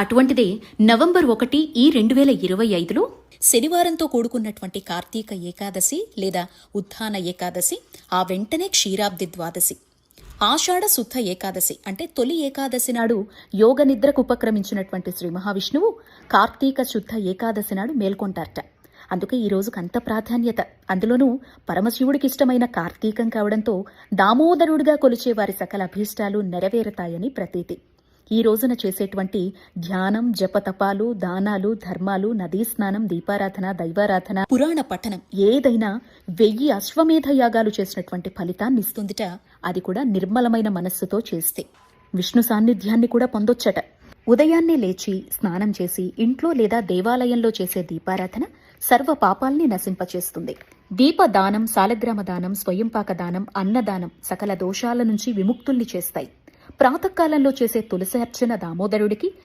అటువంటిదే November ఒకటి ఈ రెండు వేల ఇరవై ఐదులో శనివారంతో కూడుకున్నటువంటి కార్తీక ఏకాదశి లేదా ఉత్థాన ఏకాదశి ఆ వెంటనే క్షీరాబ్ది ద్వాదశి. ఆషాఢ శుద్ధ ఏకాదశి అంటే తొలి ఏకాదశి నాడు యోగ నిద్రకు ఉపక్రమించినటువంటి శ్రీ మహావిష్ణువు కార్తీక శుద్ధ ఏకాదశి నాడు మేల్కొంటారట. అందుకే ఈ రోజుకు అంత ప్రాధాన్యత. అందులోనూ పరమశివుడికి ఇష్టమైన కార్తీకం కావడంతో దామోదరుడిగా కొలిచే వారి సకల అభీష్టాలు నెరవేరుతాయని ప్రతీతి. ఈ రోజున చేసేటువంటి ధ్యానం జపతపాలు దానాలు ధర్మాలు నదీ స్నానం దీపారాధన దైవారాధన పురాణ పఠనం ఏదైనా వెయ్యి అశ్వమేధ యాగాలు చేసినటువంటి ఫలితాన్ని ఇస్తుందిట. అది కూడా నిర్మలమైన మనస్సుతో చేస్తే. విష్ణు సాన్నిధ్యాన్ని కూడా పొందొచ్చట. ఉదయాన్నే లేచి స్నానం చేసి ఇంట్లో లేదా దేవాలయంలో చేసే దీపారాధన సర్వ పాపాల్ని నశింపచేస్తుంది. దీపదానం సాలగ్రామ దానం స్వయంపాక దానం అన్నదానం సకల దోషాల నుంచి విముక్తుల్ని చేస్తాయి. ప్రాతకాలంలో చేసే తులసి అర్చన దామోదరుడికి